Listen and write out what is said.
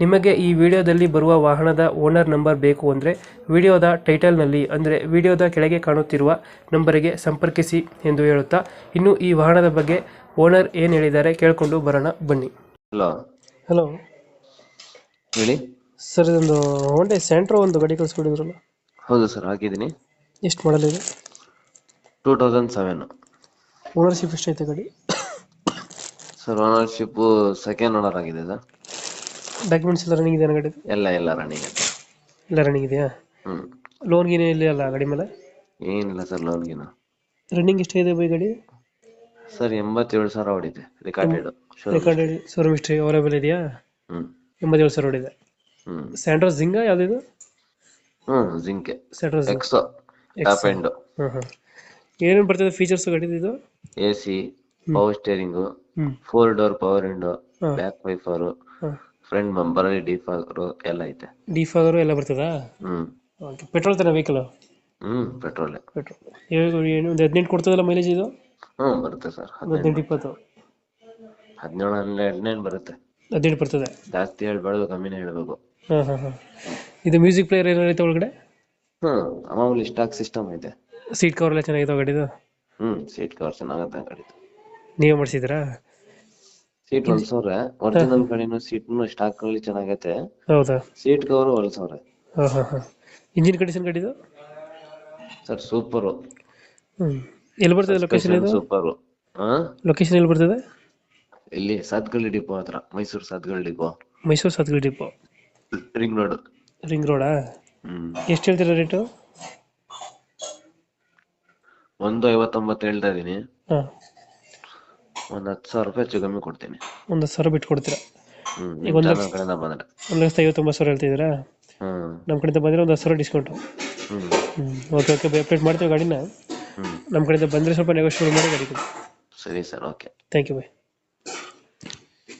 ನಿಮಗೆ ಈ ವಿಡಿಯೋದಲ್ಲಿ ಬರುವ ವಾಹನದ ಓನರ್ ನಂಬರ್ ಬೇಕು ಅಂದರೆ ವಿಡಿಯೋದ ಟೈಟಲ್ನಲ್ಲಿ ಅಂದರೆ ವಿಡಿಯೋದ ಕೆಳಗೆ ಕಾಣುತ್ತಿರುವ ನಂಬರಿಗೆ ಸಂಪರ್ಕಿಸಿ ಎಂದು ಹೇಳುತ್ತಾ ಇನ್ನು ಈ ವಾಹನದ ಬಗ್ಗೆ ಓನರ್ ಏನು ಹೇಳಿದ್ದಾರೆ ಕೇಳಿಕೊಂಡು ಬರೋಣ ಬನ್ನಿ. ಹಲೋ. ಹಲೋ. ಹೇಳಿ. ಸರ್ ಇದೊಂದು ಹೋಂಡೆ ಸೆಂಟ್ರೋ ಒಂದು ಗಾಡಿ ಕಳಿಸ್ಕೊಡಿದ್ರಲ್ಲ? ಹೌದು ಸರ್ ಹಾಕಿದ್ದೀನಿ. ಎಷ್ಟು ಮಾಡಲ್ ಇದೆ? Two thousand seven. ಓನರ್ಶಿಪ್ ಎಷ್ಟೈತೆ ಗಾಡಿ? ಸರ್ ಓನರ್ಶಿಪ್ಪು ಸೆಕೆಂಡ್ ಓನರ್ ಆಗಿದೆ ಸರ್. ಡಾಕ್ಯುಮೆಂಟ್ಸ್ ಎಲ್ಲ ರನ್ನಿಂಗ್ ಇದೆ ಗಾಡಿ ಎಲ್ಲ ಎಲ್ಲ ರನ್ನಿಂಗ್ ಇದೆ. ಎಲ್ಲ ರನ್ನಿಂಗ್ ಇದೆಯಾ? ಹ್ಮ್. ಲೋನ್ ಗೀನೇ ಇಲ್ಲ ಅಲ್ಲ ಗಾಡಿ ಮೇಲೆ? ಏನಿಲ್ಲ ಸರ್ ಲೋನ್ ಲೋನ್ಗಿನ ರನ್ನಿಂಗ್ ಎಷ್ಟಿದೆ ಬೈ ಗಾಡಿ? ಸರ್ ಎಂಬತ್ತೇಳು ಸಾವಿರ ಹೊಡಿದೆ recorded recorded showroom history available ಇದೆಯಾ? ಹ್ಮ್. ಎಂಬತ್ತೇಳು ಸಾವಿರ ಹೊಡಿದೆ ಹ್ಮ್. ಸ್ಯಾಂಡ್ರೋ ಜಿಂಗ ಯಾವ್ದಿದು? ಹ್ಮ್ ಜಿಂಕೆ Santro Xing XO top end ಹಾಂ ಹಾಂ ಏನೇನು ಬರ್ತದೆ ಫೀಚರ್ಸ್ ಗಾಡಿದು ಇದು? ಎ ಸಿ ಪವರ್ ಸ್ಟೇರಿಂಗು ಹ್ಞೂ ಫೋರ್ ಡೋರ್ ಪವರ್ ವಿಂಡೋ ಹಾಂ. ಬ್ಯಾಕ್ ವೈಫರು ಹಾಂ. ಫ್ರಂಟ್ ಬಂಪರ್ ಡಿಫಾಗರು ಎಲ್ಲ ಐತೆ. ಡಿಫಾಗರು ಎಲ್ಲ ಬರ್ತದ? ಹ್ಮ್. ಓಕೆ ಪೆಟ್ರೋಲ್ ತರ ವೆಹಿಕಲ್ ಹ್ಮ್ ಪೆಟ್ರೋಲ್ ಪೆಟ್ರೋಲ್ ಏನು ಒಂದು ಹದಿನೆಂಟು ಕೊಡ್ತದಲ್ಲ ಮೈಲೇಜ್ ಇದು? ಹ್ಮ್ ಬರುತ್ತೆ ಸರ್ ಹದಿನೆಂಟು. ಇಪ್ಪತ್ತು. ಹದಿನೇಳು ಹನ್ನೆರಡು ಬರುತ್ತೆ. ಹದಿನೆಂಟು ಬರ್ತದೆ. ಜಾಸ್ತಿ ಹೇಳ್ಬಾರ್ದು ಕಮ್ಮಿನೇ ಹೇಳ್ಬೇಕು. ಹಾಂ ಹಾಂ ಹಾಂ. ಇದು ಮ್ಯೂಸಿಕ್ ಪ್ಲೇಯರ್ ಏನಾರು ಐತೆ ಒಳಗಡೆ? ಹ್ಮ್ ಮಾಮೂಲಿ ಸ್ಟಾಕ್ ಸಿಸ್ಟಮ್ ಐತೆ. ಸೀಟ್ ಕವರ್ ಎಲ್ಲ ಚೆನ್ನಾಗಿದೆ ಗಾಡಿದು ಹ್ಮ್ ಸೀಟ್ ಕವರ್ ಚೆನ್ನಾಗತ್ತೆ ಗಾಡಿದು ನೀವೇ ಮಾಡಿಸಿದ್ರಾ ಸೀಟ್ ಹೊಲ್ಸವ್ರೆ. ಒರಿಜಿನಲ್ ಗಾಡಿನು ಸೀಟ್ನು ಸ್ಟಾಕ್ ಅಲ್ಲಿ ಚೆನ್ನಾಗೈತೆ. ಹೌದಾ? ಸೀಟ್ ಕವರ್ ಹೊಲ್ಸವ್ರೆ. ಹಾಂ ಹಾಂ ಹಾಂ. ಇಂಜಿನ್ ಕಂಡೀಷನ್ ಗಾಡಿದು? ಸರ್ ಸೂಪರ್ ಎಲ್ಲಿ ಬರ್ತದೆ ಲೊಕೇಶನ್ ಇದು? ಸೂಪರು ಹಾ ಲೊಕೇಶನ್ ಎಲ್ಲಿ ಬರ್ತದೆ? ಇಲ್ಲಿ ಸಾತ್ಗಳ್ಳಿ ಡಿಪೋ ಹತ್ರ ಮೈಸೂರು ಸಾತ್ಗಳ್ಳಿ ಡಿಪೋ ಮೈಸೂರು ಸತ್ಗಡಿ ಡಿಪೋ ರಿಂಗ್ ರೋಡ್ ರಿಂಗ್ ರೋಡಾ ಹ್ಮ್. ಎಷ್ಟು ಹೇಳ್ತೀರಾ ರೇಟು ಒಂದು ಐವತ್ತೊಂಬತ್ತು ಹೇಳ್ತಾ ಇದೀನಿ ಹಾಂ. ಒಂದ್ ಹತ್ತು ಸಾವಿರ ರೂಪಾಯಿ ಹೆಚ್ಚು ಕಮ್ಮಿ ಕೊಡ್ತೀನಿ. ಒಂದ್ ಹತ್ತು ಸಾವಿರ ಬಿಟ್ಟು ಕೊಡ್ತೀರಾ ಹ್ಮ್ ಈಗ ಒಂದ್ ಚಾನಲ್ ಕಡೆಯಿಂದ ಬಂದ್ರೆ. ಒಂದು ಲಕ್ಷದ ಐವತ್ತೊಂಬತ್ತು ಸಾವಿರ ಹೇಳ್ತಿದ್ದೀರಾ? ಹ್ಮ್. ನಮ್ಮ ಕಡೆಯಿಂದ ಬಂದ್ರೆ ಒಂದು ಹತ್ತು ಸಾವಿರ ಡಿಸ್ಕೌಂಟು ಹ್ಮ್. ಹ್ಞೂ ಓಕೆ ಓಕೆ ಅಪ್ಡೇಟ್ ಮಾಡ್ತೀವಿ ಗಾಡಿನ. ನಮ್ ನಮ್ಮ ಕಡೆಯಿಂದ ಬಂದರೆ ಸ್ವಲ್ಪ ನೆಗೋಷಿಯೇಟ್ ಮಾಡಿ ಗಾಡಿ ಕೊಡಿ. ಸರಿ sir okay thank you bye